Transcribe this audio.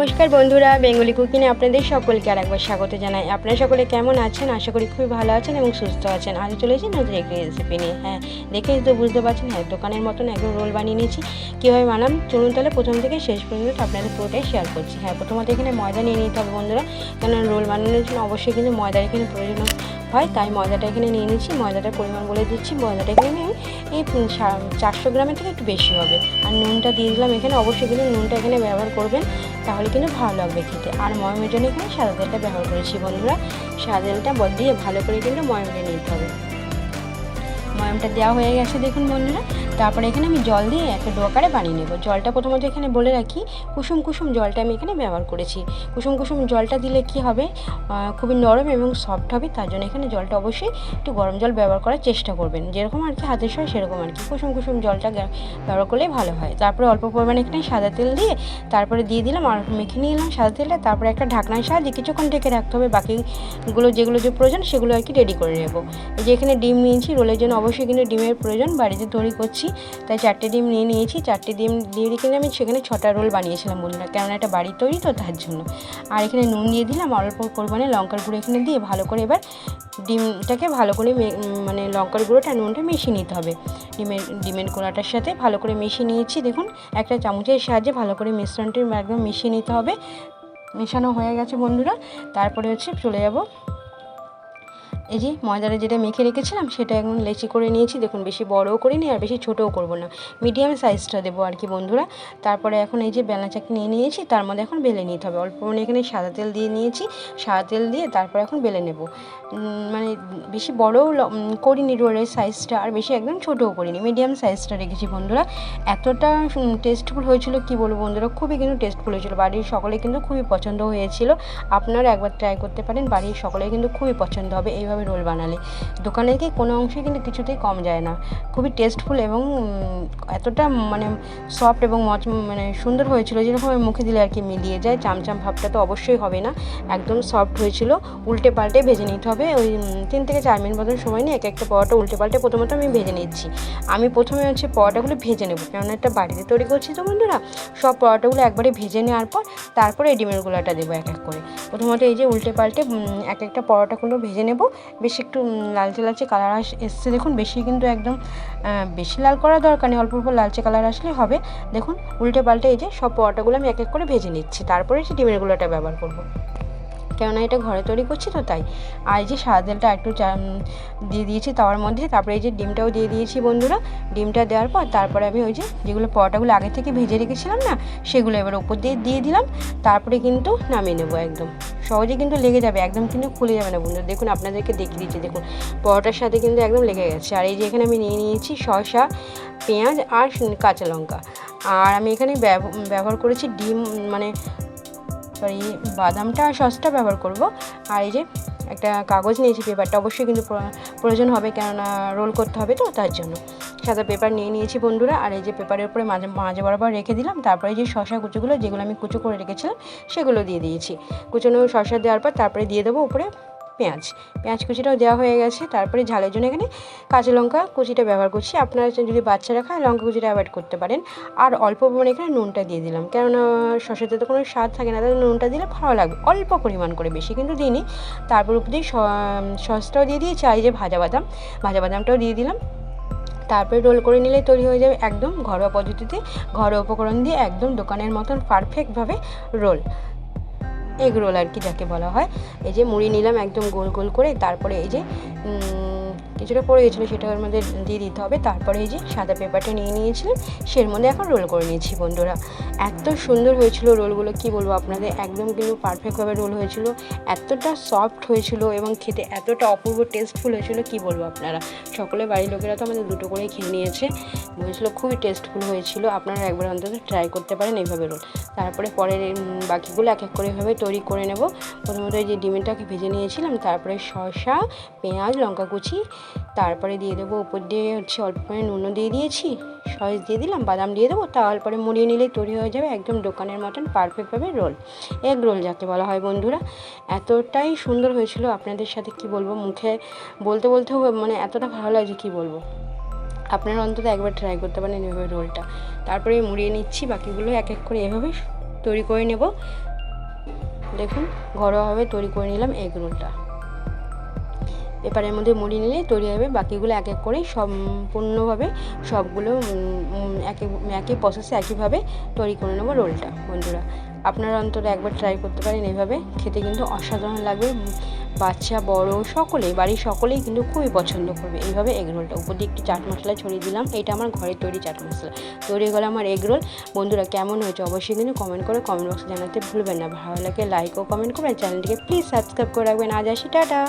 নমস্কার বন্ধুরা, বেঙ্গলি কুকিংয়ে আপনাদের সকলকে আরেকবার স্বাগত জানাই। আপনারা সকলে কেমন আছেন? আশা করি খুবই ভালো আছেন এবং সুস্থ আছেন। আজ চলেছি নতুন একটি রেসিপি নিয়ে। হ্যাঁ দেখে তো বুঝতে পারছেন হ্যাঁ দোকানের মতন একদম রোল বানিয়ে নিয়েছি। কীভাবে বানাম? চলুন তাহলে প্রথম থেকে শেষ পর্যন্ত আপনাদের পুরোটাই শেয়ার করছি। হ্যাঁ প্রথমত এখানে ময়দা নিয়ে নিতে হবে বন্ধুরা। কেন রোল বানানোর জন্য অবশ্যই কিন্তু ময়দার এখানে প্রয়োজন হয়, তাই ময়দাটা এখানে নিয়ে নিচ্ছি ময়দাটার পরিমাণ বলে দিচ্ছি। ময়দাটা এখানে নিয়ে এই চারশো গ্রামের থেকে একটু বেশি হবে। আর নুনটা দিয়ে দিলাম এখানে। অবশ্যই কিন্তু নুনটা এখানে ব্যবহার করবেন, তাহলে কিন্তু ভালো লাগবে খেতে। আর ময়মের জন্য এখানে সাদা তেলটা ব্যবহার করেছি বন্ধুরা। সাদা তেলটা দিয়ে ভালো করে কিন্তু ময়মটা নিতে হবে। ময়মটা দেওয়া হয়ে গেছে দেখুন বন্ধুরা। তারপরে এখানে আমি জল দিয়ে একটা ডোকারে বানিয়ে নেব। জলটা প্রথমত এখানে বলে রাখি, কুসুম কুসুম জলটা আমি এখানে ব্যবহার করেছি। কুসুম কুসুম জলটা দিলে কি হবে? খুবই নরম এবং সফট হবে, তার জন্য এখানে জলটা অবশ্যই একটু গরম জল ব্যবহার করার চেষ্টা করবেন। যেরকম আর কি হাতের সয় সেরকম আর কি। কুসুম কুসুম জলটা ব্যবহার করলেই ভালো হয়। তারপরে অল্প পরিমাণে এখানে সাদা তেল দিয়ে তারপরে দিয়ে দিলাম, আর মেখে নিলাম সাদা তেলটা তারপরে একটা ঢাকনার সাহায্যে কিছুক্ষণ ঢেকে রাখতে হবে। বাকিগুলো যেগুলো যে প্রয়োজন সেগুলো আর কি রেডি করে নেব। যে এখানে ডিম নিয়েছি, রোলের জন্য অবশ্যই কিন্তু ডিমের প্রয়োজন। বাড়িতে তৈরি করছি। তাই চারটে ডিম নিয়ে নিয়েছি, চারটে ডিম দিয়ে কিনে আমি সেখানে ছটা রোল বানিয়েছিলাম বন্ধুরা, কেননা এটা বাড়ি তৈরি তো তার জন্য। আর এখানে নুন দিয়ে দিলাম, অল্প পরিমাণে লঙ্কার গুঁড়ো এখানে দিয়ে ভালো করে এবার ডিমটাকে ভালো করে মানে লঙ্কার গুঁড়োটা নুনটা মিশিয়ে নিতে হবে। ডিমের ডিমের গোড়াটার সাথে ভালো করে মিশিয়ে নিয়েছি, দেখুন একটা চামচের সাহায্যে ভালো করে মিশ্রণটি একদম মিশিয়ে নিতে হবে। মেশানো হয়ে গেছে বন্ধুরা, তারপরে হচ্ছে চলে যাব এই যে ময়দাটা যেটা মেখে রেখেছিলাম সেটা এখন লেচি করে নিয়েছি। দেখুন, বেশি বড়ও করিনি আর বেশি ছোটও করব না। মিডিয়াম সাইজটা দেবো আর কি বন্ধুরা। তারপরে এখন এই যে বেলা চাকি নিয়ে নিয়েছি, তার মধ্যে এখন বেলে নিতে হবে। অল্প মানে এখানে সাদা তেল দিয়ে নিয়েছি, সাদা তেল দিয়ে তারপর এখন বেলে নেব। মানে বেশি বড়ও করিনি রোলের সাইজটা আর বেশি একদম ছোটও করিনি। মিডিয়াম সাইজটা রেখেছি বন্ধুরা। এতটা টেস্টফুল হয়েছিল কি বলব বন্ধুরা? খুবই কিন্তু টেস্টফুল হয়েছিল। বাড়ির সকলে কিন্তু খুবই পছন্দ হয়েছিল। আপনারা একবার ট্রাই করতে পারেন। বাড়ির সকলে কিন্তু খুবই পছন্দ হবে। এইভাবে এইভাবে রোল বানালে। দোকানে গিয়ে কোনো অংশে কিন্তু কিছুতেই কম যায় না। খুবই টেস্টফুল এবং এতটা মানে সফট এবং মচ মানে সুন্দর হয়েছিল যেরকম মুখে দিলে আর কি মিলিয়ে যায়। চামচাম ভাবটা তো অবশ্যই হবে না। একদম সফট হয়েছিল। উল্টে পাল্টে ভেজে নিতে হবে। ওই তিন থেকে চার মিনিট মতন সময় নিয়ে এক একটা পরোটা উল্টে পাল্টে প্রথমত আমি ভেজে নিচ্ছি। আমি প্রথমে হচ্ছে পরোটাগুলো ভেজে নেব। কেননা একটা বাড়িতে তৈরি করছি তো বন্ধুরা, সব পরোটাগুলো একবারে ভেজে নেওয়ার পর তারপরে এই ডিমের গুলাটা দেবো এক এক করে। প্রথমত এই যে উল্টে পাল্টে এক একটা পরোটাগুলো ভেজে নেব। বেশ একটু লালচে লালচে কালার আস, এসছে। দেখুন, বেশি কিন্তু একদম বেশি লাল করা দরকার নেই। অল্প অল্প লালচে কালার আসলে হবে। দেখুন, উল্টে পাল্টে এই যে সব পরোটাগুলো আমি এক এক করে ভেজে নিচ্ছি। তারপরে সে ডিমের গুলোটা ব্যবহার করব। কেননা এটা ঘরে তৈরি করছি তো তাই। আর এই যে সাদা তেলটা একটু দিয়ে দিয়েছি তাওয়ার মধ্যে, তারপরে এই যে ডিমটাও দিয়ে দিয়েছি বন্ধুরা। ডিমটা দেওয়ার পর তারপরে আমি ওই যে যেগুলো পরোটাগুলো আগে থেকে ভেজে রেখেছিলাম না, সেগুলো এবার ওপর দিয়ে দিয়ে দিলাম। তারপরে কিন্তু নামিয়ে নেব একদম। সহজে কিন্তু লেগে যাবে, একদম কিন্তু খুলে যাবে না বন্ধুরা। দেখুন, আপনাদেরকে দেখিয়ে দিচ্ছি, দেখুন, পরোটার সাথে কিন্তু একদম লেগে গেছে। আর এই যে এখানে আমি নিয়ে নিয়েছি শসা, পেঁয়াজ আর কাঁচা লঙ্কা। আর আমি এখানে ব্যবহার করেছি ডিম মানে সরি বাদামটা আর সসটা ব্যবহার করব। আর এই যে একটা কাগজ নিয়েছি পেপারটা, অবশ্যই কিন্তু প্রয়োজন হবে, কেননা রোল করতে হবে তো, তার জন্য। সাদা পেপার নিয়ে নিয়েছি বন্ধুরা, আর এই যে পেপারের উপরে মাঝে মাঝে বরাবর রেখে দিলাম, তারপরে যে শশা কুচোগুলো, যেগুলো আমি কুচো করে রেখেছিলাম, সেগুলো দিয়ে দিয়েছি। কুচোনো শশা দেওয়ার পর তারপরে দিয়ে দেবো উপরে পেঁয়াজ। পেঁয়াজ কুচিটাও দেওয়া হয়ে গেছে। তারপরে ঝালের জন্য এখানে কাঁচা লঙ্কা কুচিটা ব্যবহার করছি। আপনারা যদি বাচ্চারা খায়, লঙ্কা কুচিটা অ্যাভয়েড করতে পারেন। আর অল্প পরিমাণে এখানে নুনটা দিয়ে দিলাম। কেননা শসাতে তো কোনো স্বাদ থাকে না তাহলে নুনটা দিলে ভালো লাগবে। অল্প পরিমাণ করে বেশি কিন্তু দিইনি। তারপর উপর দিয়ে সসটাও দিয়ে দিয়েছি, আর যে ভাজা বাদাম। ভাজা বাদামটাও দিয়ে দিলাম। তারপরে রোল করে নিলে তৈরি হয়ে যাবে একদম ঘরোয়া পদ্ধতিতে। ঘরোয়া উপকরণ দিয়ে একদম দোকানের মতন পারফেক্টভাবে রোল এগ রোল আর কি যাকে বলা হয়। এই যে মুড়ি নিলাম একদম গোল গোল করে, তারপরে এই যে কিছুটা পড়ে গেছিল, সেটা ওর মধ্যে দিয়ে দিতে হবে। তারপরে এই যে সাদা পেপারটা নিয়ে নিয়েছিলেন, সের মধ্যে এখন রোল করে নিয়েছি বন্ধুরা। এত সুন্দর হয়েছিল রোলগুলো, কি বলব আপনাদের? একদম কিন্তু পারফেক্টভাবে রোল হয়েছিল। এতটা সফট হয়েছিল এবং খেতে এতটা অপূর্ব টেস্টফুল হয়েছিল, কি বলব আপনারা? সকলে বাড়ির লোকেরা তো আমাদের দুটো করেই খেয়ে নিয়েছে। বলেছিল খুবই টেস্টফুল হয়েছিল। আপনারা একবার অন্তত ট্রাই করতে পারেন এইভাবে রোল। তারপরে পরের বাকিগুলো এক এক করে এভাবে তৈরি করে নেব। প্রথমত এই যে ডিমটাকে ভেজে নিয়েছিলাম, তারপরে শসা, পেঁয়াজ, লঙ্কা কুচি তারপরে দিয়ে দেবো উপর দিয়ে হচ্ছে অল্প করে নুনও দিয়ে দিয়েছি, সস দিয়ে দিলাম, বাদাম দিয়ে দেবো, তারপরে মুড়িয়ে নিলেই তৈরি হয়ে যাবে একদম দোকানের মতন পারফেক্টভাবে রোল এগ রোল যাকে বলা হয় বন্ধুরা। এতটাই সুন্দর হয়েছিল আপনাদের সাথে কি বলব, মুখে বলতে বলতেও মানে এতটা ভালো লাগছে কি বলব। আপনারা অন্তত একবার ট্রাই করতে পারেন এভাবে রোলটা তারপরে মুড়িয়ে নিচ্ছি, বাকিগুলো এক এক করে এভাবে তৈরি করে নেব। দেখুন, ঘরোয়াভাবে তৈরি করে নিলাম এগ রোলটা পেপারের মধ্যে মুড়ি নিলে তৈরি হবে বাকিগুলো এক এক করে সম্পূর্ণভাবে সবগুলো একই প্রসেসে একইভাবে তৈরি করে নেব রোলটা, বন্ধুরা। আপনারা অন্তত একবার ট্রাই করতে পারেন এইভাবে খেতে কিন্তু অসাধারণ লাগবে। বাচ্চা, বড় সকলেই বাড়ির সকলেই কিন্তু খুবই পছন্দ করবে। এইভাবে এগ রোলটা উপর দিয়ে একটু চাট মশলা ছড়িয়ে দিলাম। এটা আমার ঘরের তৈরি চাট মশলা। তৈরি গেলো আমার এগ রোল বন্ধুরা, কেমন হয়েছে অবশ্যই কিন্তু কমেন্ট করে কমেন্ট বক্সে জানাতে ভুলবেন না। ভালো লাগে লাইক ও কমেন্ট করবেন। চ্যানেলটিকে প্লিজ সাবস্ক্রাইব করে রাখবেন। আজ আসি, টাটা!